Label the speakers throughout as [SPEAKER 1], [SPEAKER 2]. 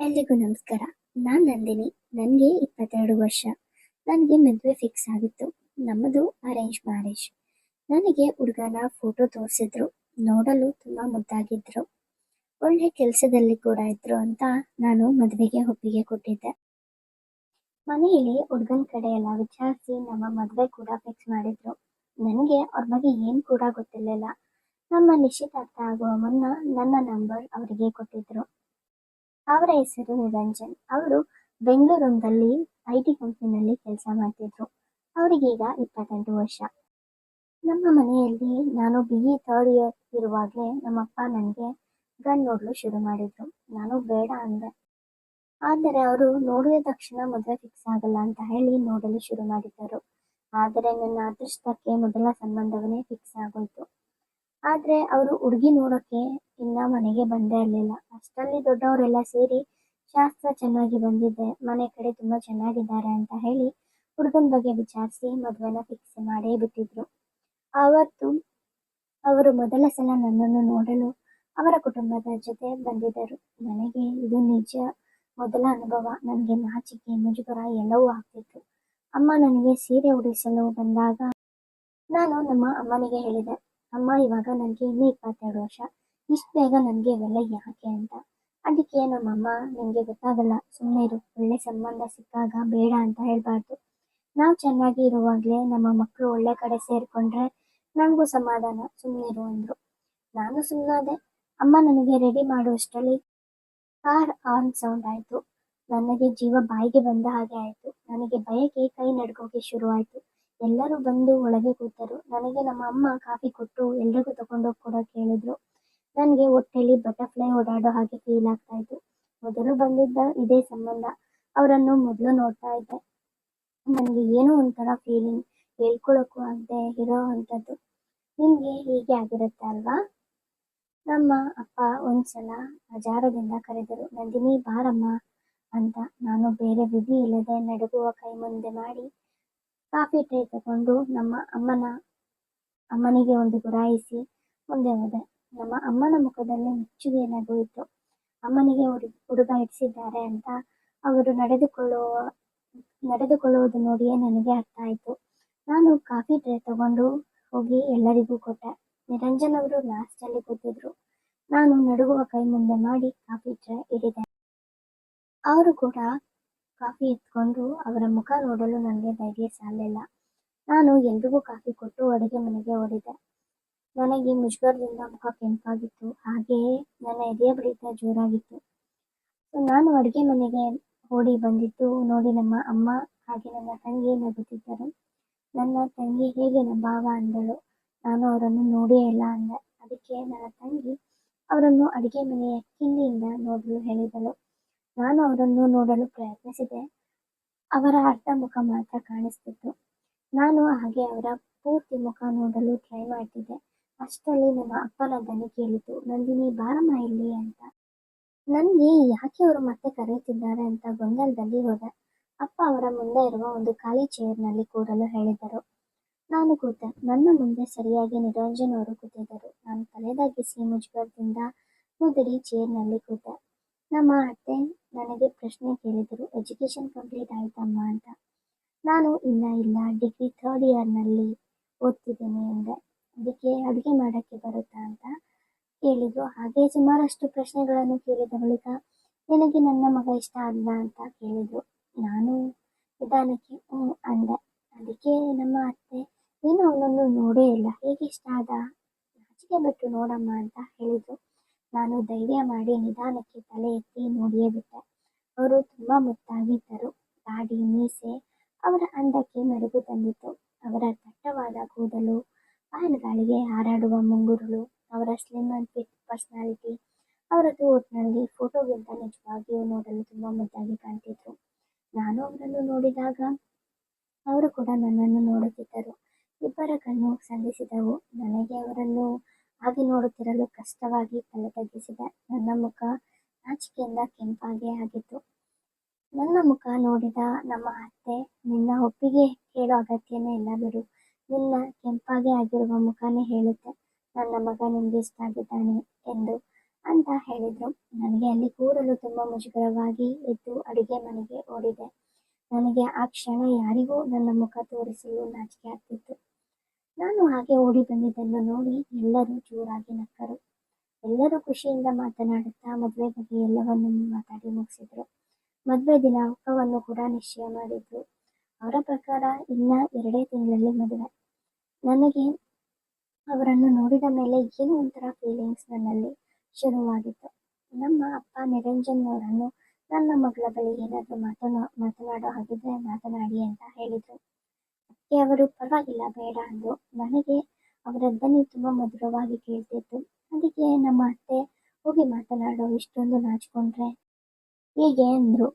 [SPEAKER 1] ಎಲ್ರಿಗೂ ನಮಸ್ಕಾರ. ನಾನ್ ನಂದಿನಿ. ನನಗೆ ಇಪ್ಪತ್ತೆರಡು ವರ್ಷ. ನನಗೆ ಮದುವೆ ಫಿಕ್ಸ್ ಆಗಿತ್ತು. ನಮ್ಮದು ಅರೇಂಜ್ ಮ್ಯಾರೇಜ್. ನನಗೆ ಹುಡುಗನ ಫೋಟೋ ತೋರಿಸಿದ್ರು. ನೋಡಲು ತುಂಬಾ ಮುದ್ದಾಗಿದ್ರು. ಒಳ್ಳೆ ಕೆಲಸದಲ್ಲಿ ಕೂಡ ಇದ್ರು ಅಂತ ನಾನು ಮದುವೆಗೆ ಒಪ್ಪಿಗೆ ಕೊಟ್ಟಿದ್ದೆ. ಮನೆಯಲ್ಲಿ ಹುಡುಗನ ಕಡೆ ಎಲ್ಲ ವಿಚಾರಿಸಿ ನಮ್ಮ ಮದುವೆ ಕೂಡ ಫಿಕ್ಸ್ ಮಾಡಿದ್ರು. ನನಗೆ ಅವ್ರ ಬಗ್ಗೆ ಏನು ಕೂಡ ಗೊತ್ತಿರಲಿಲ್ಲ. ನಮ್ಮ ನಿಶ್ಚಿತಾರ್ಥ ಆಗುವ ಮುನ್ನ ನನ್ನ ನಂಬರ್ ಅವರಿಗೆ ಕೊಟ್ಟಿದ್ರು. ಅವರ ಹೆಸರು ನಿರಂಜನ್ ಅವರು ಬೆಂಗಳೂರಿನಲ್ಲಿ ಐ ಟಿ ಕಂಪ್ನಿನಲ್ಲಿ ಕೆಲಸ ಮಾಡ್ತಿದ್ರು. ಅವರಿಗೀಗ ಇಪ್ಪತ್ತೆಂಟು ವರ್ಷ. ನಮ್ಮ ಮನೆಯಲ್ಲಿ ನಾನು ಬಿ ಇ ಥರ್ಡ್ ಇಯರ್ ಇರುವಾಗಲೇ ನಮ್ಮಪ್ಪ ನನಗೆ ಗನ್ ನೋಡಲು ಶುರು ಮಾಡಿದ್ರು. ನಾನು ಬೇಡ ಅಂದೆ. ಆದರೆ ಅವರು ನೋಡಿದ ತಕ್ಷಣ ಮದುವೆ ಫಿಕ್ಸ್ ಆಗಲ್ಲ ಅಂತ ಹೇಳಿ ನೋಡಲು ಶುರು ಮಾಡಿದ್ದರು. ಆದರೆ ನನ್ನ ಅದೃಷ್ಟಕ್ಕೆ ಮೊದಲ ಸಂಬಂಧವನ್ನೇ ಫಿಕ್ಸ್ ಆಗೋಯ್ತು. ಆದರೆ ಅವರು ಹುಡುಗಿ ನೋಡೋಕೆ ಇನ್ನ ಮನೆಗೆ ಬಂದೇ ಇರಲಿಲ್ಲ. ಅಷ್ಟರಲ್ಲಿ ದೊಡ್ಡವರೆಲ್ಲ ಸೇರಿ ಶಾಸ್ತ್ರ ಚೆನ್ನಾಗಿ ಬಂದಿದೆ. ಮನೆ ಕಡೆ ತುಂಬಾ ಚೆನ್ನಾಗಿದ್ದಾರೆ ಅಂತ ಹೇಳಿ ಹುಡುಗನ ಬಗ್ಗೆ ವಿಚಾರಿಸಿ ಮದುವೆನ ಫಿಕ್ಸ್ ಮಾಡೇ ಬಿಟ್ಟಿದ್ರು. ಆವತ್ತು ಅವರು ಮೊದಲ ಸಲ ನನ್ನನ್ನು ನೋಡಲು ಅವರ ಕುಟುಂಬದ ಜೊತೆ ಬಂದಿದ್ದರು. ನನಗೆ ಇದು ನಿಜ. ಮೊದಲ ಅನುಭವ. ನನಗೆ ನಾಚಿಕೆ, ಮುಜುಗರ ಎಲ್ಲವೂ ಆಗ್ತಿತ್ತು. ಅಮ್ಮ ನನಗೆ ಸೀರೆ ಉಡಿಸಲು ಬಂದಾಗ ನಾನು ನಮ್ಮ ಅಮ್ಮನಿಗೆ ಹೇಳಿದೆ, ಅಮ್ಮ, ಇವಾಗ ನನಗೆ ಇನ್ನೂ ಇಪ್ಪತ್ತೆರಡು ವರ್ಷ. ಇಷ್ಟು ಬೇಗ ನನಗೆ ಇವೆಲ್ಲ ಯಾಕೆ ಅಂತ. ಅದಕ್ಕೆ ನಮ್ಮಮ್ಮ ನಿಮಗೆ ಗೊತ್ತಾಗಲ್ಲ ಸುಮ್ಮನೆ ಇರು, ಒಳ್ಳೆ ಸಂಬಂಧ ಸಿಕ್ಕಾಗ ಬೇಡ ಅಂತ ಹೇಳ್ಬಾರ್ದು. ನಾವು ಚೆನ್ನಾಗಿ ಇರುವಾಗಲೇ ನಮ್ಮ ಮಕ್ಕಳು ಒಳ್ಳೆ ಕಡೆ ಸೇರಿಕೊಂಡ್ರೆ ನನಗೂ ಸಮಾಧಾನ ಸುಮ್ಮನೆ ಇರು ಅಂದರು. ನಾನು ಸುಮ್ಮನಾದೆ ಅಮ್ಮ ನನಗೆ ರೆಡಿ ಮಾಡುವಷ್ಟರಲ್ಲಿ ಕಾರ್ ಆನ್ ಸೌಂಡ್ ಆಯಿತು. ನನಗೆ ಜೀವ ಬಾಯಿಗೆ ಬಂದ ಹಾಗೆ ಆಯಿತು. ನನಗೆ ಬಯಕೆ ಕೈ ನಡ್ಕೋಕೆ ಶುರು ಆಯ್ತು ಎಲ್ಲರೂ ಬಂದು ಒಳಗೆ ಕೂತರು. ನನಗೆ ನಮ್ಮ ಅಮ್ಮ ಕಾಫಿ ಕೊಟ್ಟು ಎಲ್ರಿಗೂ ತಗೊಂಡೋಗಿ ಕೊಡೋಕೆ ಹೇಳಿದ್ರು. ನನಗೆ ಹೊಟ್ಟೆಯಲ್ಲಿ ಬಟರ್ಫ್ಲೈ ಓಡಾಡೋ ಹಾಗೆ ಫೀಲ್ ಆಗ್ತಾ ಇತ್ತು. ಮೊದಲು ಬಂದಿದ್ದ ಇದೇ ಸಂಬಂಧ. ಅವರನ್ನು ಮೊದಲು ನೋಡ್ತಾ ಇದ್ದೆ. ನನಗೆ ಏನೋ ಒಂಥರ ಫೀಲಿಂಗ್ ಹೇಳ್ಕೊಳಕ್ಕೂ ಆಗದೆ ಇರೋ ಅಂಥದ್ದು. ನಿಮಗೆ ಹೀಗೆ ಆಗಿರುತ್ತೆ ಅಲ್ವಾ? ನಮ್ಮ ಅಪ್ಪ ಒಂದ್ಸಲ ಅಜಾರದಿಂದ ಕರೆದರು, ನಂದಿನಿ, ಬಾರಮ್ಮ ಅಂತ. ನಾನು ಬೇರೆ ವಿಧಿ ಇಲ್ಲದೆ ನಡುಗುವ ಕೈ ಮುಂದೆ ಮಾಡಿ ಕಾಫಿ ಟ್ರೈ ತಗೊಂಡು ನಮ್ಮ ಅಮ್ಮನ, ಅಮ್ಮನಿಗೆ ಒಂದು ಗುರಾಯಿಸಿ ಮುಂದೆ ಹೋದೆ. ನಮ್ಮ ಅಮ್ಮನ ಮುಖದಲ್ಲಿ ಮೆಚ್ಚುಗೆ ಇತ್ತು ಅಮ್ಮನಿಗೆ ಹುಡುಗ ಇಡಿಸಿದ್ದಾರೆ ಅಂತ ಅವರು ನಡೆದುಕೊಳ್ಳುವ ನಡೆದುಕೊಳ್ಳುವುದು ನೋಡಿಯೇ ನನಗೆ ಅರ್ಥ ಆಯಿತು. ನಾನು ಕಾಫಿ ಟ್ರೇ ತಗೊಂಡು ಹೋಗಿ ಎಲ್ಲರಿಗೂ ಕೊಟ್ಟೆ. ನಿರಂಜನ್ ಅವರು ಲಾಸ್ಟಲ್ಲಿ ಕೂತಿದ್ರು. ನಾನು ನಡುಗುವ ಕೈ ಮುಂದೆ ಮಾಡಿ ಕಾಫಿ ಟ್ರೇ ಇಡಿದೆ ಅವರು ಕೂಡ ಕಾಫಿ ಎತ್ಕೊಂಡು ಅವರ ಮುಖ ನೋಡಲು ನನಗೆ ಧೈರ್ಯ ಸಾಲಿಲ್ಲ. ನಾನು ಎಲ್ರಿಗೂ ಕಾಫಿ ಕೊಟ್ಟು ಅಡುಗೆ ಮನೆಗೆ ಓಡಿದೆ ನನಗೆ ಮುಜುಗರದಿಂದ ಮುಖ ಕೆಂಪಾಗಿತ್ತು. ಹಾಗೆಯೇ ನನ್ನ ಎದೆಯ ಬಡಿತ ಜೋರಾಗಿತ್ತು. ನಾನು ಅಡುಗೆ ಮನೆಗೆ ಓಡಿ ಬಂದಿದ್ದು. ನೋಡಿ ನಮ್ಮ ಅಮ್ಮ ಹಾಗೆ ನನ್ನ ತಂಗಿ ನಗುತ್ತಿದ್ದರು. ನನ್ನ ತಂಗಿ ಹೇಗೆ ಭಾವ ಅಂದಳು. ನಾನು ಅವರನ್ನು ನೋಡೇ ಇಲ್ಲ ಅಂದೆ. ಅದಕ್ಕೆ ನನ್ನ ತಂಗಿ ಅವರನ್ನು ಅಡುಗೆ ಮನೆಯ ಕಿಂಡಿಯಿಂದ ನೋಡಲು ಹೇಳಿದಳು. ನಾನು ಅವರನ್ನು ನೋಡಲು ಪ್ರಯತ್ನಿಸಿದೆ. ಅವರ ಅರ್ಧ ಮುಖ ಮಾತ್ರ ಕಾಣಿಸ್ತಿತ್ತು. ನಾನು ಹಾಗೆ ಅವರ ಪೂರ್ತಿ ಮುಖ ನೋಡಲು ಟ್ರೈ ಮಾಡ್ತಿದ್ದೆ. ಅಷ್ಟರಲ್ಲಿ ನಮ್ಮ ಅಪ್ಪನ ದನಿ ಕೇಳಿತು. ನಂದಿನಿ, ಬಾರಮ್ಮ ಇಲ್ಲಿ ಅಂತ. ನನಗೆ ಯಾಕೆ ಅವರು ಮತ್ತೆ ಕರೆಯುತ್ತಿದ್ದಾರೆ ಅಂತ ಗೊಂದಲದಲ್ಲಿ ಹೋದೆ. ಅಪ್ಪ ಅವರ ಮುಂದೆ ಇರುವ ಒಂದು ಖಾಲಿ ಚೇರ್ನಲ್ಲಿ ಕೂರಲು ಹೇಳಿದರು. ನಾನು ಕೂತೆ. ನನ್ನ ಮುಂದೆ ಸರಿಯಾಗಿ ನಿರಂಜನ್ ಅವರು ಕೂತಿದ್ದರು. ನಾನು ತಲೆದಾಗಿಸಿ ಮುಜುಗರದಿಂದ ಮುದರಿ ಚೇರ್ನಲ್ಲಿ ಕೂತೆ. ನಮ್ಮ ಅತ್ತೆ ನನಗೆ ಪ್ರಶ್ನೆ ಕೇಳಿದರು. ಎಜುಕೇಶನ್ ಕಂಪ್ಲೀಟ್ ಆಯ್ತಮ್ಮ ಅಂತ. ನಾನು ಇಲ್ಲ ಇಲ್ಲ. ಡಿಗ್ರಿ ಥರ್ಡ್ ಇಯರ್ನಲ್ಲಿ ಓದ್ತಿದ್ದೀನಿ ಅಂದೆ ಅದಕ್ಕೆ, ಅಡುಗೆ ಮಾಡೋಕ್ಕೆ ಬರುತ್ತಾ ಅಂತ ಕೇಳಿದ್ರು ಹಾಗೆ ಸುಮಾರಷ್ಟು ಪ್ರಶ್ನೆಗಳನ್ನು ಕೇಳಿದ ಬಳಿಕ, ನಿನಗೆ ನನ್ನ ಮಗ ಇಷ್ಟ ಅಲ್ಲ ಅಂತ ಕೇಳಿದ್ರು ನಾನು ನಿಧಾನಕ್ಕೆ, ಹ್ಞೂ ಅಂದೆ. ಅದಕ್ಕೆ ನಮ್ಮ ಅತ್ತೆ, ನೀನು ಅವನನ್ನು ನೋಡೇ ಇಲ್ಲ. ಹೇಗೆ ಇಷ್ಟ ಆದ? ನಾಚಿಕೆ ಬಿಟ್ಟು ನೋಡಮ್ಮ ಅಂತ ಹೇಳಿದ್ರು ನಾನು ಧೈರ್ಯ ಮಾಡಿ ನಿಧಾನಕ್ಕೆ ತಲೆ ಎತ್ತಿ ನೋಡಿಯೇ ಬಿಟ್ಟೆ. ಅವರು ತುಂಬಾ ಮುತ್ತಾಗಿದ್ದರು. ದಾಡಿ ಮೀಸೆ ಅವರ ಅಂದಕ್ಕೆ ಮೆರುಗು ತಂದಿತ್ತು. ಅವರ ದಟ್ಟವಾದ ಕೂದಲು ಫ್ಯಾನ್ ಗಾಳಿಗೆ ಹಾರಾಡುವ ಮುಂಗುರುಳು, ಅವರ ಸ್ಲಿಮ್ ಅಂಡ್ ಫಿಟ್ ಪರ್ಸನಾಲಿಟಿ ಅವರದ್ದು ಒಟ್ಟಿನಲ್ಲಿ ಫೋಟೋಗಿಂತ ನಿಜವಾಗಿಯೂ ನೋಡಲು ತುಂಬಾ ಮುದ್ದಾಗಿ ಕಾಣ್ತಿದ್ರು. ನಾನು ಅವರನ್ನು ನೋಡಿದಾಗ ಅವರು ಕೂಡ ನನ್ನನ್ನು ನೋಡುತ್ತಿದ್ದರು. ಇಬ್ಬರ ಕಣ್ಣು ಸಂಧಿಸಿದವು. ನನಗೆ ಅವರನ್ನು ಹಾಗೆ ನೋಡುತ್ತಿರಲು ಕಷ್ಟವಾಗಿ ತಲೆ ತಗ್ಗಿಸಿದೆ. ನನ್ನ ಮುಖ ನಾಚಿಕೆಯಿಂದ ಕೆಂಪಾಗೇ ಆಗಿತ್ತು. ನನ್ನ ಮುಖ ನೋಡಿದ ನಮ್ಮ ಅತ್ತೆ, ನಿನ್ನ ಒಪ್ಪಿಗೆ ಕೇಳೋ ಅಗತ್ಯನೇ ಇಲ್ಲ ಬಿಡು. ನಿನ್ನ ಕೆಂಪಾಗಿ ಆಗಿರುವ ಮುಖನೇ ಹೇಳುತ್ತೆ. ನನ್ನ ಮಗ ನಿಮ್ಗೆ ಇಷ್ಟ ಆಗಿದ್ದಾನೆ ಎಂದು ಅಂತ ಹೇಳಿದ್ರು. ನನಗೆ ಅಲ್ಲಿ ಕೂರಲು ತುಂಬಾ ಮುಜುಗರವಾಗಿ ಎದ್ದು ಅಡುಗೆ ಮನೆಗೆ ಓಡಿದೆ. ನನಗೆ ಆ ಕ್ಷಣ ಯಾರಿಗೂ ನನ್ನ ಮುಖ ತೋರಿಸಲು ನಾಚಿಕೆ ಆಗ್ತಿತ್ತು. ನಾನು ಹಾಗೆ ಓಡಿ ಬಂದಿದ್ದನ್ನು ನೋಡಿ ಎಲ್ಲರೂ ಜೋರಾಗಿ ನಕ್ಕರು. ಎಲ್ಲರೂ ಖುಷಿಯಿಂದ ಮಾತನಾಡುತ್ತಾ ಮದುವೆ ಬಗ್ಗೆ ಎಲ್ಲವನ್ನು ಮಾತಾಡಿ ಮುಗಿಸಿದ್ರು. ಮದುವೆ ದಿನಾಂಕವನ್ನು ಕೂಡ ನಿಶ್ಚಯ ಮಾಡಿದ್ರು. ಅವರ ಪ್ರಕಾರ ಇನ್ನ ಎರಡೇ ತಿಂಗಳಲ್ಲಿ ಮದುವೆ. ನನಗೆ ಅವರನ್ನು ನೋಡಿದ ಮೇಲೆ ಏನೋ ಒಂಥರ ಫೀಲಿಂಗ್ಸ್ ನನ್ನಲ್ಲಿ ಶುರುವಾಗಿತ್ತು. ನಮ್ಮ ಅಪ್ಪ ನಿರಂಜನ್ ಅವರನ್ನು ನನ್ನ ಮಗಳ ಬಳಿ ಏನಾದರೂ ಮಾತನಾ, ಮಾತನಾಡೋ ಹಾಗಿದ್ರೆ ಮಾತನಾಡಿ ಅಂತ ಹೇಳಿದರು. ಅದಕ್ಕೆ ಅವರು, ಪರವಾಗಿಲ್ಲ, ಬೇಡ ಅಂದರು. ನನಗೆ ಅವರ ಧ್ವನಿ ತುಂಬ ಮಧುರವಾಗಿ ಕೇಳ್ತಿತ್ತು. ಅದಕ್ಕೆ ನಮ್ಮ ಅತ್ತೆ ಹೋಗಿ ಮಾತನಾಡೋ ಇಷ್ಟೊಂದು ನಾಚಿಕೊಂಡ್ರೆ ಹೀಗೆ ಅಂದರು.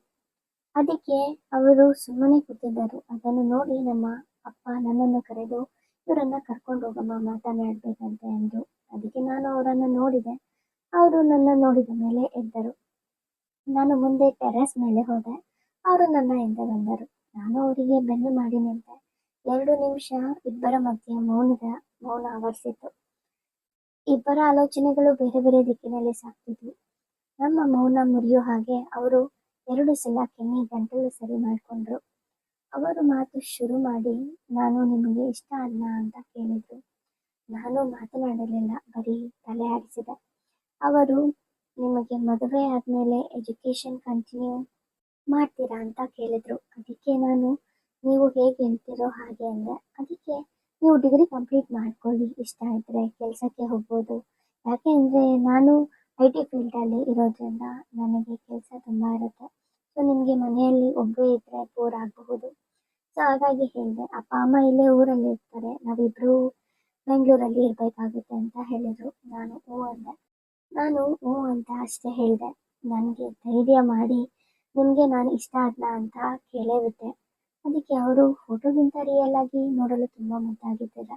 [SPEAKER 1] ಅದಕ್ಕೆ ಅವರು ಸುಮ್ಮನೆ ಕೂತಿದ್ದರು. ಅದನ್ನು ನೋಡಿ ನಮ್ಮ ಅಪ್ಪ ನನ್ನನ್ನು ಕರೆದು, ಇವರನ್ನ ಕರ್ಕೊಂಡು ಹೋಗಮ್ಮ, ಮಾತನಾಡಬೇಕಂತೆ ಎಂದು ಅದಕ್ಕೆ ನಾನು ಅವರನ್ನು ನೋಡಿದೆ. ಅವರು ನನ್ನ ನೋಡಿದ ಮೇಲೆ ಎದ್ದರು. ನಾನು ಮುಂದೆ ಟೆರೆಸ್ ಮೇಲೆ ಹೋದೆ. ಅವರು ನನ್ನ ಹಿಂದೆ ಬಂದರು. ನಾನು ಅವರಿಗೆ ಬೆನ್ನು ಮಾಡಿ ನಿಂತೆ ಎರಡು ನಿಮಿಷ ಇಬ್ಬರ ಮಧ್ಯೆ ಮೌನದ ಮೌನ ಆವರಿಸಿತು. ಇಬ್ಬರ ಆಲೋಚನೆಗಳು ಬೇರೆ ಬೇರೆ ದಿಕ್ಕಿನಲ್ಲಿ ಸಾಕ್ತಿದ್ವು ನಮ್ಮ ಮೌನ ಮುರಿಯೋ ಹಾಗೆ ಅವರು ಎರಡು ಸಲ ಕೆಮ್ಮಿ ಗಂಟಲು ಸರಿ ಮಾಡಿಕೊಂಡ್ರು. ಅವರು ಮಾತು ಶುರು ಮಾಡಿ, ನಾನು ನಿಮಗೆ ಇಷ್ಟ ಅಲ್ಲ ಅಂತ ಕೇಳಿದ್ರು. ನಾನು ಮಾತನಾಡಲಿಲ್ಲ, ಬರೀ ತಲೆ ಆಡಿಸಿದೆ. ಅವರು, ನಿಮಗೆ ಮದುವೆ ಆದಮೇಲೆ ಎಜುಕೇಷನ್ ಕಂಟಿನ್ಯೂ ಮಾಡ್ತೀರಾ ಅಂತ ಕೇಳಿದ್ರು. ಅದಕ್ಕೆ ನಾನು, ನೀವು ಹೇಗೆ ಹೇಳ್ತೀರೋ ಹಾಗೆ ಅಂದೆ. ಅದಕ್ಕೆ ನೀವು ಡಿಗ್ರಿ ಕಂಪ್ಲೀಟ್ ಮಾಡ್ಕೊಳ್ಳಿ. ಇಷ್ಟ ಇದ್ದರೆ ಕೆಲಸಕ್ಕೆ ಹೋಗ್ಬೋದು. ಯಾಕೆ ಅಂದರೆ ನಾನು ಐ ಟಿ ಫೀಲ್ಡಲ್ಲಿ ಇರೋದ್ರಿಂದ ನನಗೆ ಕೆಲಸ ತುಂಬ ಇರುತ್ತೆ. ಸೊ ನಿಮಗೆ ಮನೆಯಲ್ಲಿ ಒಬ್ಬರು ಇದ್ದರೆ ಬೋರ್ ಆಗಬಹುದು. ಸೊ ಹಾಗಾಗಿ ಹೇಳಿದೆ, ಅಪ್ಪ, ಅಮ್ಮ ಇಲ್ಲೇ ಊರಲ್ಲಿ ಇರ್ತಾರೆ. ನಾವಿಬ್ರು ಬೆಂಗಳೂರಲ್ಲಿ ಇರಬೇಕಾಗುತ್ತೆ ಅಂತ ಹೇಳಿದರು. ನಾನು ಹ್ಞೂ ಅಂದೆ. ನಾನು ಹ್ಞೂ ಅಂತ ಅಷ್ಟೇ ಹೇಳಿದೆ. ನನಗೆ ಧೈರ್ಯ ಮಾಡಿ ನಿಮಗೆ ನಾನು ಇಷ್ಟ ಆದ್ನ ಅಂತ ಕೇಳೇ ಬಿಟ್ಟೆ. ಅದಕ್ಕೆ ಅವರು ಫೋಟೋಗಿಂತ ರಿಯಲ್ ಆಗಿ ನೋಡಲು ತುಂಬ ಮುದ್ದಾಗಿದ್ದೀರ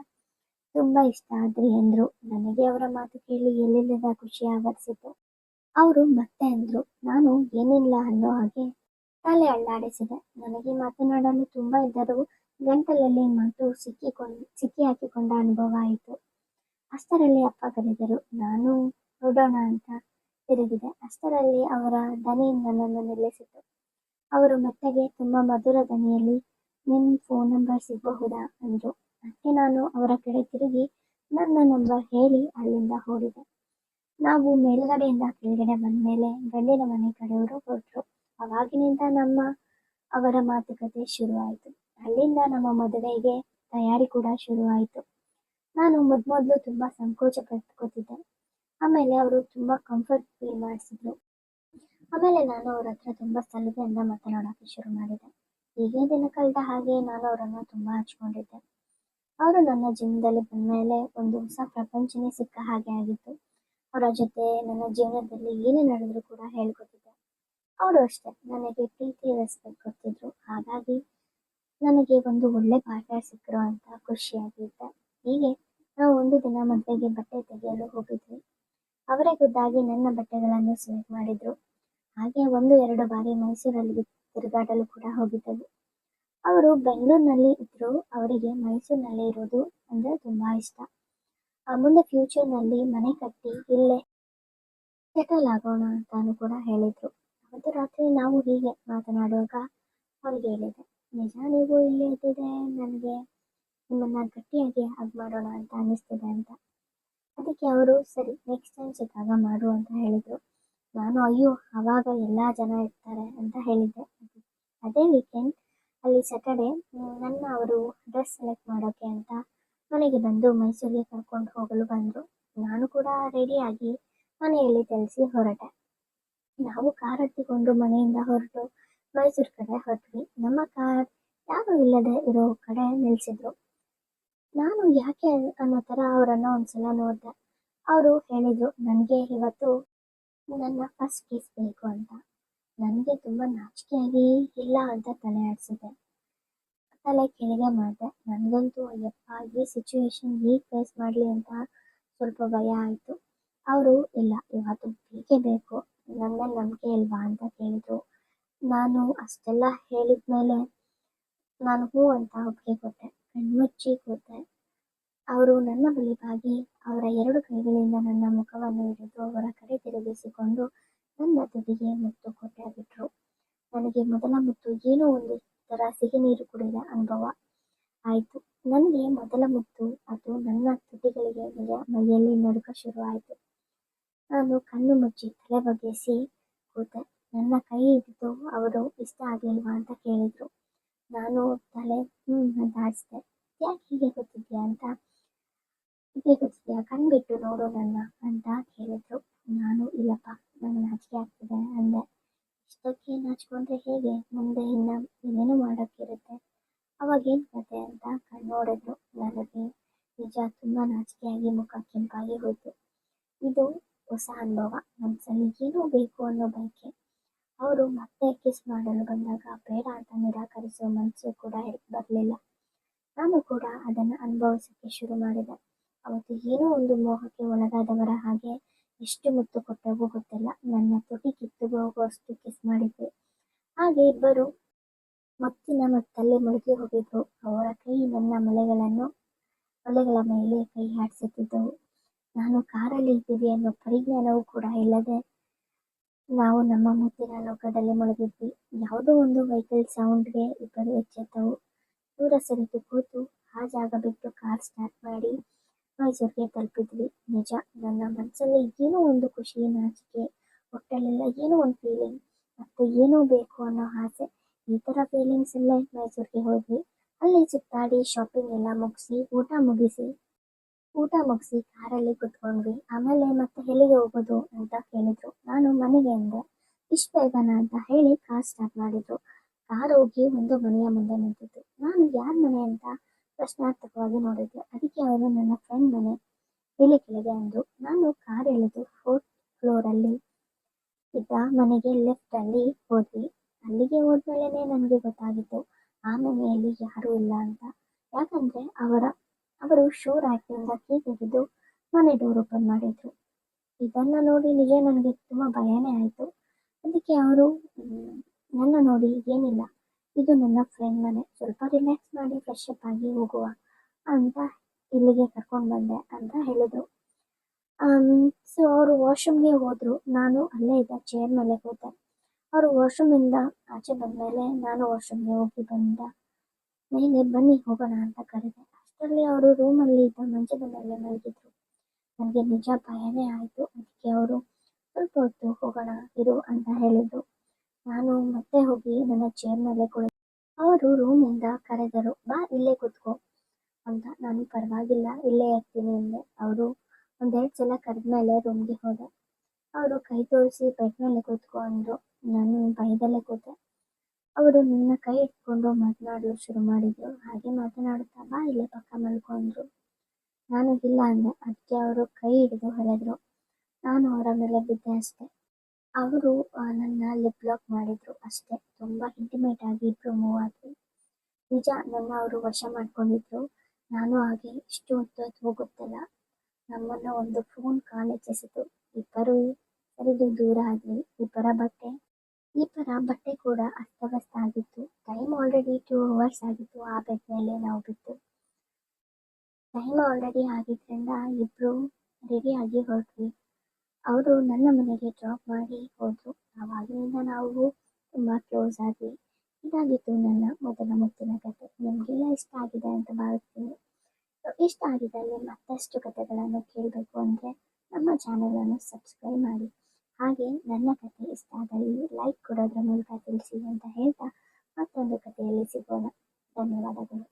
[SPEAKER 1] ತುಂಬ ಇಷ್ಟ ಆದ್ರಿ ಅಂದರು. ನನಗೆ ಅವರ ಮಾತು ಕೇಳಿ ಎಲ್ಲಿಲ್ಲದ ಖುಷಿ ಆವರಿಸಿತು ಅವರು ಮತ್ತೆ ಅಂದರು, ನಾನು ಏನಿಲ್ಲ ಅನ್ನೋ ಹಾಗೆ ತಲೆ ಅಳ್ಳಾಡಿಸಿದೆ ನನಗೆ ಮಾತನಾಡಲು ತುಂಬ ಇದ್ದರೂ ಗಂಟಲಲ್ಲಿ ಮಾತು ಸಿಕ್ಕಿಕೊಂಡ್ ಸಿಕ್ಕಿ ಹಾಕಿಕೊಂಡ ಅನುಭವ ಆಯಿತು. ಅಷ್ಟರಲ್ಲಿ ಅಪ್ಪ ಕರೆದರು, ನಾನು ನೋಡೋಣ ಅಂತ ತಿರುಗಿದೆ. ಅಷ್ಟರಲ್ಲಿ ಅವರ ದನಿ ನನ್ನನ್ನು ನಿಲ್ಲಿಸಿತು. ಅವರು ಮೆತ್ತಗೆ, ತುಂಬ ಮಧುರ ದನಿಯಲ್ಲಿ ನಿಮ್ಮ ಫೋನ್ ನಂಬರ್ ಸಿಗಬಹುದಾ? ಅಂದರು. ಅದಕ್ಕೆ ನಾನು ಅವರ ಕಡೆ ತಿರುಗಿ, ನನ್ನ ನಂಬರ್ ಹೇಳಿ ಅಲ್ಲಿಂದ ಓಡಿದೆ ನಾವು ಮೇಲ್ಗಡೆಯಿಂದ ಕೆಳಗಡೆ ಬಂದ ಮೇಲೆ ಗಂಡಿನ ಮನೆ ಕಡೆಯವರು ಹೊರಟರು ಅವಾಗಿನಿಂದ ನಮ್ಮ ಅವರ ಮಾತುಕತೆ ಶುರುವಾಯಿತು. ಅಲ್ಲಿಂದ ನಮ್ಮ ಮದುವೆಗೆ ತಯಾರಿ ಕೂಡ ಶುರುವಾಯಿತು. ನಾನು ಮೊದಲು ತುಂಬ ಸಂಕೋಚ ಪಟ್ಕೋತಿದ್ದೆ ಆಮೇಲೆ ಅವರು ತುಂಬ ಕಂಫರ್ಟ್ ಫೀಲ್ ಮಾಡಿಸಿದ್ರು. ಆಮೇಲೆ ನಾನು ಅವ್ರ ಹತ್ರ ತುಂಬ ಸಲಹೆಯಿಂದ ಮಾತನಾಡೋಕ್ಕೆ ಶುರು ಮಾಡಿದೆ. ಹೀಗೆ ದಿನ ಕಳೆದ ಹಾಗೆ ನಾನು ಅವರನ್ನು ತುಂಬ ಹಚ್ಕೊಂಡಿದ್ದೆ. ಅವರು ನನ್ನ ಜೀವನದಲ್ಲಿ ಬಂದ ಮೇಲೆ ಒಂದು ಹೊಸ ಪ್ರಪಂಚನೇ ಸಿಕ್ಕ ಹಾಗೆ ಆಗಿತ್ತು. ಅವರ ಜೊತೆ ನನ್ನ ಜೀವನದಲ್ಲಿ ಏನೇ ನಡೆದ್ರು ಕೂಡ ಹೇಳ್ಕೊಟ್ಟಿದ್ದೆ. ಅವರು ಅಷ್ಟೇ ನನಗೆ ಪ್ರೀತಿ ರೆಸ್ಪೆಕ್ಟ್ ಕೊಡ್ತಿದ್ರು ಹಾಗಾಗಿ ನನಗೆ ಒಂದು ಒಳ್ಳೆ ಪಾಠ ಸಿಕ್ಕರು ಅಂತ ಖುಷಿಯಾಗಿದ್ದೆ. ಹೀಗೆ ನಾವು ಒಂದು ದಿನ ಮದುವೆಗೆ ಬಟ್ಟೆ ತೆಗೆಯಲು ಹೋಗಿದ್ವಿ. ಅವರೇ ಖುದ್ದಾಗಿ ನನ್ನ ಬಟ್ಟೆಗಳನ್ನು ಸೆಲೆಕ್ಟ್ ಮಾಡಿದ್ರು. ಹಾಗೆ ಒಂದು ಎರಡು ಬಾರಿ ಮೈಸೂರಲ್ಲಿ ತಿರುಗಾಡಲು ಕೂಡ ಹೋಗಿದ್ದೆವು ಅವರು ಬೆಂಗಳೂರಿನಲ್ಲಿ ಇದ್ರು. ಅವರಿಗೆ ಮೈಸೂರಿನಲ್ಲಿ ಇರೋದು ಅಂದರೆ ತುಂಬಾ ಇಷ್ಟ. ಮುಂದೆ ಫ್ಯೂಚರ್ನಲ್ಲಿ ಮನೆ ಕಟ್ಟಿ ಇಲ್ಲೇ ಸೆಟಲ್ ಆಗೋಣ ಅಂತಾನು ಕೂಡ ಹೇಳಿದ್ರು. ಅವತ್ತು ರಾತ್ರಿ ನಾವು ಹೀಗೆ ಮಾತನಾಡುವಾಗ ಅವಳಿಗೆ ಹೇಳಿದೆ, ನಿಜ ನೀವು ಇಲ್ಲಿ ಇದ್ದಿದೆ ನನಗೆ ನಿಮ್ಮನ್ನ ಗಟ್ಟಿಯಾಗಿ ಹಾಗೆ ಮಾಡೋಣ ಅಂತ ಅನ್ನಿಸ್ತಿದೆ ಅಂತ. ಅದಕ್ಕೆ ಅವರು, ಸರಿ ನೆಕ್ಸ್ಟ್ ಟೈಮ್ ಸಿಕ್ಕಾಗ ಮಾಡು ಅಂತ ಹೇಳಿದರು. ನಾನು ಅಯ್ಯೋ, ಆವಾಗ ಎಲ್ಲ ಜನ ಇರ್ತಾರೆ ಅಂತ ಹೇಳಿದ್ದೆ. ಅದೇ ವೀಕೆಂಡ್ ಅಲ್ಲಿ ಸ್ಯಾಟರ್ಡೆ ನನ್ನ ಅವರು ಡ್ರೆಸ್ ಸೆಲೆಕ್ಟ್ ಮಾಡೋಕ್ಕೆ ಅಂತ ಮನೆಗೆ ಬಂದು ಮೈಸೂರಿಗೆ ಕರ್ಕೊಂಡು ಹೋಗಲು ಬಂದರು. ನಾನು ಕೂಡ ರೆಡಿಯಾಗಿ ಮನೆಯಲ್ಲಿ ತಿಳಿಸಿ ಹೊರಟೆ. ನಾವು ಕಾರ್ ಹತ್ತಿಕೊಂಡು ಮನೆಯಿಂದ ಹೊರಟು ಮೈಸೂರು ಕಡೆ ಹೊರಟ್ವಿ. ನಮ್ಮ ಕಾರ್ ಯಾರು ಇಲ್ಲದೆ ಇರೋ ಕಡೆ ನಿಲ್ಲಿಸಿದ್ರು ನಾನು ಯಾಕೆ ಅನ್ನೋ ಥರ ಅವರನ್ನು ಒಂದ್ಸಲ ನೋಡಿದೆ. ಅವರು ಹೇಳಿದರು, ನನಗೆ ಇವತ್ತು ನನ್ನ ಫಸ್ಟ್ ಕಿಸ್ ಬೇಕು ಅಂತ. ನನಗೆ ತುಂಬ ನಾಚಿಕೆಯಾಗಿ ಇಲ್ಲ ಅಂತ ತಲೆ ಆಡಿಸಿದೆ. ತಲೆ ಕೆಳಗೆ ಮಾಡಿದೆ. ನನಗಂತೂ ಅಯ್ಯಪ್ಪ ಈ ಸಿಚುವೇಶನ್ ಹೇಗೆ ಫೇಸ್ ಮಾಡಲಿ ಅಂತ ಸ್ವಲ್ಪ ಭಯ ಆಯಿತು. ಅವರು, ಇಲ್ಲ, ಇವತ್ತು ಬೇಕೇ ಬೇಕು. ನನ್ನ ನಂಬಿಕೆ ಇಲ್ವಾ? ಅಂತ ಕೇಳಿದರು. ನಾನು ಅಷ್ಟೆಲ್ಲ ಹೇಳಿದ ಮೇಲೆ ನಾನು ಹೂ ಅಂತ ಒಪ್ಪಿಗೆ ಕೊಟ್ಟೆ. ಕಣ್ಮುಚ್ಚಿ ಕೂತೆ. ಅವರು ನನ್ನ ಬಳಿ ಬಾಗಿ ಅವರ ಎರಡು ಕೈಗಳಿಂದ ನನ್ನ ಮುಖವನ್ನು ಹಿಡಿದು ಅವರ ಕಡೆ ತಿರುಗಿಸಿಕೊಂಡು ನನ್ನ ತುದಿಗೆ ಮುತ್ತು ಕೊಟ್ಟೆ ಬಿಟ್ರು. ನನಗೆ ಮೊದಲ ಮುತ್ತು ಏನೋ ಒಂದು ಥರ ಸಿಹಿ ನೀರು ಕುಡಿದ ಅನುಭವ ಆಯಿತು. ನನಗೆ ಮೊದಲ ಮುತ್ತು ಅದು ನನ್ನ ತುಟಿಗಳಿಗೆ ಮೈಯಲ್ಲಿ ನಡುಕ ಶುರು ಆಯಿತು ನಾನು ಕಣ್ಣು ಮುಚ್ಚಿ ತಲೆ ಬಗೆಸಿ ಕೂತೆ. ನನ್ನ ಕೈ ಹಿಡಿದು ಅವರು, ಇಷ್ಟ ಆಗಲಿಲ್ವಾ ಅಂತ ಕೇಳಿದ್ರು. ನಾನು ತಲೆ ಅಂತ ಆಡಿಸ್ದೆ ಯಾಕೆ ಹೀಗೆ ಗೊತ್ತಿದ್ಯಾ ಅಂತ? ಹೀಗೆ ಗೊತ್ತಿದ್ಯಾ? ಕಣ್ಬಿಟ್ಟು ನೋಡು ನನ್ನ ಅಂತ ಕೇಳಿದ್ರು. ನಾನು, ಇಲ್ಲಪ್ಪ ನನ್ನ ನಾಚಿಕೆ ಆಗ್ತಿದೆ ಅಂದೆ. ಇಷ್ಟಕ್ಕೆ ಹಚ್ಕೊಂಡ್ರೆ ಹೇಗೆ? ಮುಂದೆ ಇನ್ನ ಏನೇನು ಮಾಡೋಕ್ಕಿರುತ್ತೆ ಅವಾಗೇನ್ ಕತೆ ಅಂತ ನೋಡಿದ್ರು ನನಗೆ ನಿಜ ತುಂಬಾ ನಾಚಿಕೆಯಾಗಿ ಮುಖ ಕೆಂಪಾಗಿ ಹೋಯ್ತು. ಇದು ಹೊಸ ಅನುಭವ. ಮನಸ್ಸಲ್ಲಿ ಏನೋ ಬೇಕು ಅನ್ನೋ ಬಯಕೆ. ಅವರು ಮತ್ತೆ ಕಿಸ್ ಮಾಡಲು ಬಂದಾಗ ಬೇಡ ಅಂತ ನಿರಾಕರಿಸೋ ಮನಸ್ಸು ಕೂಡ ಬರಲಿಲ್ಲ. ನಾನು ಕೂಡ ಅದನ್ನು ಅನುಭವಿಸಕ್ಕೆ ಶುರು ಮಾಡಿದೆ. ಅವತ್ತು ಏನೋ ಒಂದು ಮೋಹಕ್ಕೆ ಒಳಗಾದವರ ಹಾಗೆ ಎಷ್ಟು ಮುತ್ತು ಕೊಟ್ಟವೋ ಗೊತ್ತಿಲ್ಲ. ನನ್ನ ತುಟಿ ಕಿತ್ತು ಹೋಗುವಷ್ಟು ಕಿಸ್ ಮಾಡಿದ್ದೆ. ಹಾಗೆ ಇಬ್ಬರು ಮತ್ತಿನ ಮತ್ತಲ್ಲೇ ಮುಳುಗಿ ಹೋಗಿದ್ರು. ಅವರ ಕೈ ನನ್ನ ಮಲೆಗಳನ್ನು, ಮಲೆಗಳ ಮೇಲೆ ಕೈ ಆಡಿಸುತ್ತಿದ್ದವು ನಾನು ಕಾರಲ್ಲಿ ಇದ್ದೀವಿ ಅನ್ನೋ ಪರಿಜ್ಞಾನವೂ ಕೂಡ ಇಲ್ಲದೆ ನಾವು ನಮ್ಮ ಮುತ್ತಿನ ಲೋಕದಲ್ಲಿ ಮುಳುಗಿದ್ವಿ. ಯಾವುದೋ ಒಂದು ವೆಹಿಕಲ್ ಸೌಂಡ್ಗೆ ಇಬ್ಬರು ಎಚ್ಚೆತ್ತವು. ದೂರ ಸರಿದು ಕೂತು ಆ ಜಾಗ ಬಿಟ್ಟು ಕಾರ್ ಸ್ಟಾರ್ಟ್ ಮಾಡಿ ಮೈಸೂರಿಗೆ ತಲುಪಿದ್ವಿ. ನಿಜ, ನನ್ನ ಮನಸ್ಸಲ್ಲಿ ಏನೋ ಒಂದು ಖುಷಿ, ನಾಚಿಕೆ, ಹೊಟ್ಟೆಲೆಲ್ಲ ಏನೋ ಒಂದು ಫೀಲಿಂಗ್ ಮತ್ತೆ ಏನೋ ಬೇಕು ಅನ್ನೋ ಆಸೆ, ಈ ಥರ ಫೀಲಿಂಗ್ಸ್ ಅಲ್ಲೇ ಮೈಸೂರಿಗೆ ಹೋದ್ವಿ. ಅಲ್ಲಿ ಸುತ್ತಾಡಿ ಶಾಪಿಂಗ್ ಎಲ್ಲ ಮುಗಿಸಿ, ಊಟ ಮುಗಿಸಿ ಊಟ ಮುಗಿಸಿ ಕಾರಲ್ಲಿ ಕುತ್ಕೊಂಡ್ವಿ. ಆಮೇಲೆ ಮತ್ತೆ ಎಲ್ಲಿಗೆ ಹೋಗೋದು ಅಂತ ಕೇಳಿದ್ರು. ನಾನು ಮನೆಗೆ ಅಂದೆ, ಇಷ್ಟು ಬೇಗನ ಅಂತ ಹೇಳಿ ಕಾರ್ ಸ್ಟಾರ್ಟ್ ಮಾಡಿದ್ರು. ಕಾರ್ ಹೋಗಿ ಒಂದು ಮನೆಯ ಮುಂದೆ ನಿಂತಿತ್ತು ನಾನು ಯಾರ ಮನೆ ಅಂತ ಪ್ರಶ್ನಾರ್ಥಕವಾಗಿ ನೋಡಿದ್ವಿ ಅದಕ್ಕೆ ಅವರು ನನ್ನ ಫ್ರೆಂಡ್ ಮನೆ ಇಳಿ ಕೆಳಗೆ ಅಂದ್ರು ನಾನು ಕಾರ್ ಎಳೆದು ಫೋರ್ತ್ ಫ್ಲೋರ್ ಅಲ್ಲಿ ಇದ್ದ ಮನೆಗೆ ಲೆಫ್ಟ್ ಅಲ್ಲಿ ಹೋದ್ವಿ. ಅಲ್ಲಿಗೆ ಹೋದ್ಮೇಲೆ ನನಗೆ ಗೊತ್ತಾಗಿತ್ತು. ಆ ಮನೆಯಲ್ಲಿ ಯಾರೂ ಇಲ್ಲ ಅಂತ. ಯಾಕಂದ್ರೆ ಅವರ, ಅವರು ಶೋ ರ್ಯಾಕ್ನಿಂದ ಕೀ ತೆಗೆದು ಮನೆ ಡೋರ್ ಓಪನ್ ಮಾಡಿದ್ರು. ಇದನ್ನ ನೋಡಿ ನಿಜ ನನಗೆ ತುಂಬಾ ಭಯನೇ ಆಯ್ತು. ಅದಕ್ಕೆ ಅವರು ನನ್ನ ನೋಡಿ ಏನಿಲ್ಲ. ಇದು ನನ್ನ ಫ್ರೆಂಡ್ ಮನೆ. ಸ್ವಲ್ಪ ರಿಲ್ಯಾಕ್ಸ್ ಮಾಡಿ ಫ್ರೆಶ್ ಅಪ್ ಆಗಿ ಹೋಗುವ ಅಂತ ಇಲ್ಲಿಗೆ ಕರ್ಕೊಂಡು ಬಂದೆ ಅಂತ ಹೇಳಿದ್ರು. ಸೊ ಅವರು ವಾಶ್ರೂಮ್ಗೆ ಹೋದ್ರು. ನಾನು ಅಲ್ಲೇ ಇದ್ದ ಚೇರ್ ಮೇಲೆ ಕೂತೆ. ಅವರು ವಾಶ್ರೂಮಿಂದ ಆಚೆ ಬಂದಮೇಲೆ ನಾನು ವಾಶ್ರೂಮ್ಗೆ ಹೋಗಿ ಬಂದ ಮೇಲೆ ಬನ್ನಿ, ಹೋಗೋಣ ಅಂತ ಕರೆದೆ. ಅಷ್ಟರಲ್ಲಿ ಅವರು ರೂಮಲ್ಲಿ ಇದ್ದ ಮಂಚದ ಮೇಲೆ ಮಲಗಿದ್ರು. ನನಗೆ ನಿಜ ಭಯನೇ ಆಯಿತು. ಅದಕ್ಕೆ ಅವರು ಸ್ವಲ್ಪ ಹೊತ್ತು ಹೋಗೋಣ, ಇರು ಅಂತ ಹೇಳಿದ್ರು. ನಾನು ಮತ್ತೆ ಹೋಗಿ ನನ್ನ ಚೇರ್ ಮೇಲೆ ಕುಳಿತು, ಅವರು ರೂಮಿಂದ ಕರೆದರು, ಬಾ ಇಲ್ಲೇ ಕೂತ್ಕೋ ಅಂತ. ನಾನು, ಪರವಾಗಿಲ್ಲ, ಇಲ್ಲೇ ಇರ್ತೀನಿ ಅಂದೆ. ಅವರು ಒಂದೆರಡು ಸಲ ಕರೆದ್ಮೇಲೆ ರೂಮ್ಗೆ ಹೋದೆ. ಅವರು ಕೈ ತೋರಿಸಿ ಬೆಡ್ ಮೇಲೆ ಕೂತ್ಕೊಂಡು ನಾನು ಭಯದಲ್ಲೇ ಕೂತೆ. ಅವರು ನನ್ನ ಕೈ ಇಟ್ಕೊಂಡು ಮಾತನಾಡಲು ಶುರು ಮಾಡಿದ್ರು. ಹಾಗೆ ಮಾತನಾಡುತ್ತಾ, ಬಾ ಇಲ್ಲೇ ಪಕ್ಕ ಮಲ್ಕೊಂಡ್ರು ನಾನು ಇಲ್ಲ ಅಂದೆ. ಅದಕ್ಕೆ ಅವರು ಕೈ ಹಿಡಿದು ಹೊರದ್ರು ನಾನು ಅವರ ಮೇಲೆ ಬಿದ್ದೆ ಅಷ್ಟೆ. ಅವರು ನನ್ನ ಲಿಪ್ ಲಾಕ್ ಮಾಡಿದ್ರು ಅಷ್ಟೇ. ತುಂಬಾ ಇಂಟಿಮೇಟ್ ಆಗಿ ಇಬ್ರು ಮೂವ್ ಆದ್ವಿ ನಿಜ, ನನ್ನ ಅವರು ವಶ ಮಾಡ್ಕೊಂಡಿದ್ರು. ನಾನು ಹಾಗೆ, ಇಷ್ಟು ಹೊತ್ತು ಹೋಗುತ್ತಲ್ಲ? ನಮ್ಮನ್ನ ಒಂದು ಫೋನ್ ಕಾಲ್ ಹೆಚ್ಚಿಸಿತು ಇಬ್ಬರು ಸರಿದು ದೂರ ಆದ್ವಿ. ಇಬ್ಬರ ಬಟ್ಟೆ ಇಬ್ಬರ ಬಟ್ಟೆ ಕೂಡ ಅಸ್ತವ್ಯಸ್ತ ಆಗಿತ್ತು. ಟೈಮ್ ಆಲ್ರೆಡಿ ಟೂ ಅವರ್ಸ್ ಆಗಿತ್ತು ಆ ಬೆಡ್ ಮೇಲೆ ನಾವು ಬಿಟ್ಟು ಟೈಮ್ ಆಲ್ರೆಡಿ ಆಗಿದ್ರಿಂದ ಇಬ್ರು ರೆಡಿ ಆಗಿ ಹೊರಟ್ವಿ. ಅವರು ನನ್ನ ಮನೆಗೆ ಡ್ರಾಪ್ ಮಾಡಿ ಹೋದ್ರು. ಆವಾಗಿನಿಂದ ನಾವು ತುಂಬಾ ಕ್ಲೋಸ್ ಆದ್ವಿ. ಇದಾಗಿತ್ತು ನನ್ನ ಮೊದಲ ಮುತ್ತಿನ ಕತೆ. ನಿಮಗೆಲ್ಲ ಇಷ್ಟ ಆಗಿದೆ ಅಂತ ಭಾವಿಸ್ತೀನಿ. ಇಷ್ಟ ಆಗಿದ್ದಲ್ಲಿ ಮತ್ತಷ್ಟು ಕಥೆಗಳನ್ನು ಕೇಳಬೇಕು ಅಂದರೆ ನಮ್ಮ ಚಾನಲನ್ನು ಸಬ್ಸ್ಕ್ರೈಬ್ ಮಾಡಿ. ಹಾಗೆ ನನ್ನ ಕತೆ ಇಷ್ಟ ಆದಲ್ಲಿ ಲೈಕ್ ಕೊಡೋದ್ರ ಮೂಲಕ ತಿಳಿಸಿ ಅಂತ ಹೇಳ್ತಾ ಮತ್ತೊಂದು ಕಥೆಯಲ್ಲಿ ಸಿಗೋಣ. ಧನ್ಯವಾದಗಳು.